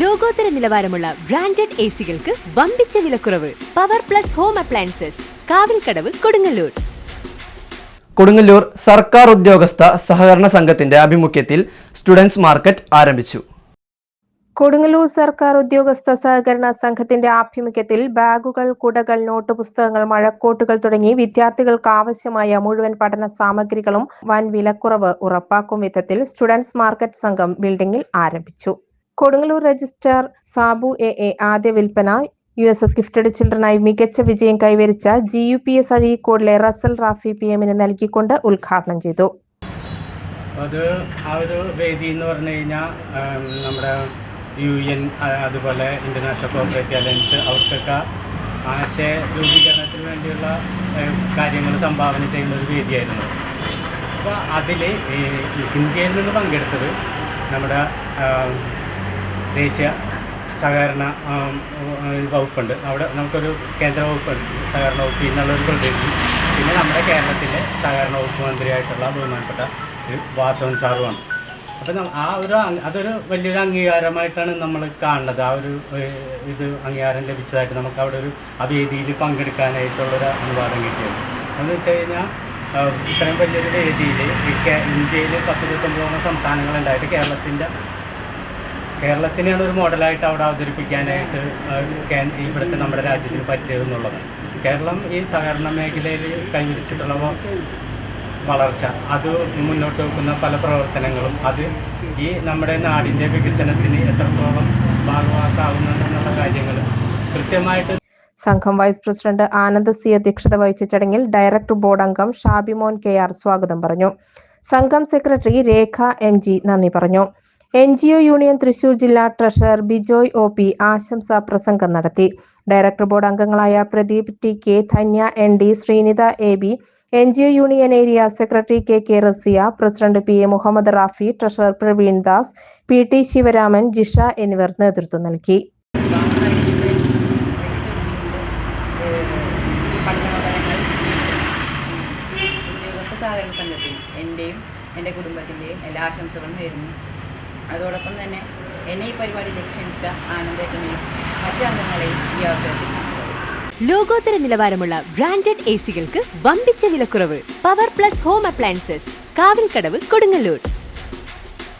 ലോകോത്തര നിലവാരമുള്ള branded A സികൾക്ക് വമ്പിച്ച വിലക്കുറവ്. Power plus home appliances Kavilkadavu Kodungallur. Kodungallur സർക്കാർ ഉദ്യോഗസ്ഥ സഹകരണ സംഘത്തിന്റെ ആഭിമുഖ്യത്തിൽ സ്റ്റുഡൻസ് മാർക്കറ്റ് ആരംഭിച്ചു. കൊടുങ്ങല്ലൂർ സർക്കാർ ഉദ്യോഗസ്ഥ സഹകരണ സംഘത്തിന്റെ ആഭിമുഖ്യത്തിൽ ബാഗുകൾ കുടകൾ നോട്ട് പുസ്തകങ്ങൾ മഴക്കോട്ടുകൾ തുടങ്ങി വിദ്യാർത്ഥികൾക്ക് ആവശ്യമായ മുഴുവൻ പഠന സാമഗ്രികളും വൻ വിലക്കുറവ് ഉറപ്പാക്കും വിധത്തിൽ സ്റ്റുഡൻസ് മാർക്കറ്റ് സംഘം ബിൽഡിംഗിൽ ആരംഭിച്ചു. Kodungallur registrar Sabu A A ആദ്യ വിൽപ്പന. യു എസ് എസ് ഗിഫ്റ്റഡ് ചിൽഡ്രനായി മികച്ച വിജയം കൈവരിച്ച ജി യു പി എസ് അഴീക്കോടിലെ റസൽ റാഫി പി എമ്മിന് നൽകിക്കൊണ്ട് ഉദ്ഘാടനം ചെയ്തു. അത് ആ ഒരു വേദി എന്ന് പറഞ്ഞു കഴിഞ്ഞാൽ നമ്മുടെ യു എൻ അതുപോലെ ഇന്റർനാഷണൽ കോർപ്പറേറ്റ് അലയൻസ് അവർക്കൊക്കെ ആശയ രൂപീകരണത്തിന് വേണ്ടിയുള്ള കാര്യങ്ങൾ സംഭാവന ചെയ്യുന്ന ഒരു വേദിയായിരുന്നു. അപ്പോൾ അതിൽ ഇന്ത്യയിൽ നിന്ന് പങ്കെടുത്തത് നമ്മുടെ ദേശീയ സഹകരണ വകുപ്പുണ്ട്. അവിടെ നമുക്കൊരു കേന്ദ്ര വകുപ്പ് സഹകരണ വകുപ്പ് എന്നുള്ളൊരു പ്രതിനിധി. പിന്നെ നമ്മുടെ കേരളത്തിലെ സഹകരണ വകുപ്പ് മന്ത്രിയായിട്ടുള്ള ബഹുമാനപ്പെട്ട ശ്രീ വാസവൻ സാറുമാണ് അപ്പം ആ ഒരു അതൊരു വലിയൊരു അംഗീകാരമായിട്ടാണ് നമ്മൾ കാണുന്നത്. ആ ഒരു ഇത് അംഗീകാരം ലഭിച്ചതായിട്ട് നമുക്ക് അവിടെ ഒരു ആ വേദിയിൽ പങ്കെടുക്കാനായിട്ടുള്ളൊരു അനുവാദം കിട്ടിയത്. എന്ന് വെച്ച് കഴിഞ്ഞാൽ ഇത്രയും വലിയൊരു വേദിയിൽ ഇന്ത്യയിൽ പത്ത് ഇരുപത്തൊമ്പതോളം സംസ്ഥാനങ്ങളുണ്ടായിട്ട് കേരളത്തിന്റെ കേരളത്തിനെയാണ് ഒരു മോഡലായിട്ട് അവിടെ അവതരിപ്പിക്കാനായിട്ട് ഇവിടുത്തെ നമ്മുടെ രാജ്യത്തിന് പറ്റിയതെന്നുള്ളത് കേരളം ഈ സഹകരണ മേഖലയിൽ കൈവരിച്ചിട്ടുള്ള വളർച്ച അത് മുന്നോട്ട് വെക്കുന്ന പല പ്രവർത്തനങ്ങളും അത് ഈ നമ്മുടെ നാടിന്റെ വികസനത്തിന് എത്രത്തോളം ഭാഗവാക്കാവുന്നുണ്ടെന്നുള്ള കാര്യങ്ങൾ കൃത്യമായിട്ട് സംഘം വൈസ് പ്രസിഡന്റ് ആനന്ദ് സി അധ്യക്ഷത വഹിച്ച ചടങ്ങിൽ ഡയറക്ടർ ബോർഡ് അംഗം ഷാബിമോൻ കെ ആർ സ്വാഗതം പറഞ്ഞു. സംഘം സെക്രട്ടറി രേഖ എം ജി നന്ദി പറഞ്ഞു. N G O union Thrissur ജില്ലാ ട്രഷറർ ബിജോയ് ഒ പി ആശംസാ പ്രസംഗം നടത്തി. ഡയറക്ടർ ബോർഡ് അംഗങ്ങളായ Pradeep T K Dhanya N D Sreenitha A B N G O union area secretary K K Rasiya president P A Muhammad Rafi treasurer Praveen Das P T Sivaraman Jisha എന്നിവർ നേതൃത്വം നൽകി. സഹകരണ സംഘത്തിന് എന്റെയും എന്റെ കുടുംബത്തിന്റെയും എല്ലാ ആശംസകളും നേരുന്നു. അതോടൊപ്പം തന്നെ എന്നെ ഈ പരിപാടി ക്ഷണിച്ച ആനന്ദേട്ടനെയും മറ്റു അംഗങ്ങളെയും ഈ അവസരത്തിൽ ലോകോത്തര നിലവാരമുള്ള ബ്രാൻഡഡ് എ സികൾക്ക് വമ്പിച്ച വിലക്കുറവ്. Power plus home appliances Kavilkadavu Kodungallur.